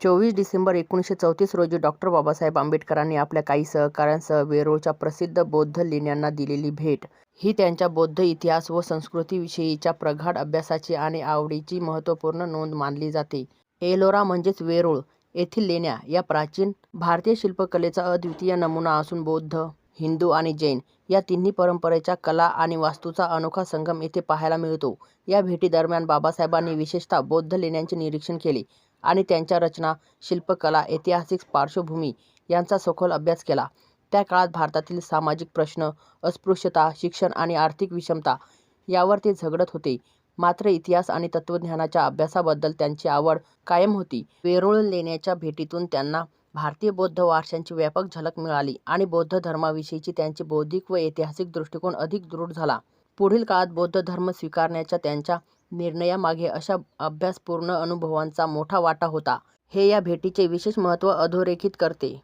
चोवीस डिसेंबर एकोणीसशे चौतीस रोजी डॉक्टर बाबासाहेब आंबेडकरांनी आपल्या काही सहकाऱ्यांसह वेरूळच्या प्रसिद्ध बौद्ध लेण्यांना दिलेली भेट ही त्यांच्या बौद्ध इतिहास व संस्कृतीविषयीच्या प्रगाढ अभ्यासाची आणि आवडीची महत्त्वपूर्ण नोंद मानली जाते. एलोरा म्हणजेच वेरूळ येथील लेण्या या प्राचीन भारतीय शिल्पकलेचा अद्वितीय नमुना असून बौद्ध, हिंदू आणि जैन या तिन्ही परंपरेच्या कला आणि वास्तूचा अनोखा संगम येथे पाहायला मिळतो. या भेटीदरम्यान बाबासाहेबांनी विशेषतः बौद्ध लेण्यांचे निरीक्षण केले आणि त्यांच्या रचना, शिल्पकला, ऐतिहासिक पार्श्वभूमी यांचा सखोल अभ्यास केला. त्या काळात भारतातील सामाजिक प्रश्न, अस्पृश्यता, शिक्षण आणि आर्थिक विषमता यावर ते झगडत होते. मात्र इतिहास आणि तत्त्वज्ञानाच्या अभ्यासाबद्दल त्यांची आवड कायम होती. वेरूळ लेण्याच्या भेटीतून त्यांना भारतीय बौद्ध वारशांची व्यापक झलक मिळाली आणि बौद्ध धर्माविषयीची त्यांची बौद्धिक व ऐतिहासिक दृष्टिकोन अधिक दृढ झाला. पुढील काळात बौद्ध धर्म स्वीकारण्याच्या त्यांच्या निर्णयामागे अशा अभ्यासपूर्ण अनुभवांचा मोठा वाटा होता, हे या भेटीचे विशेष महत्त्व अधोरेखित करते.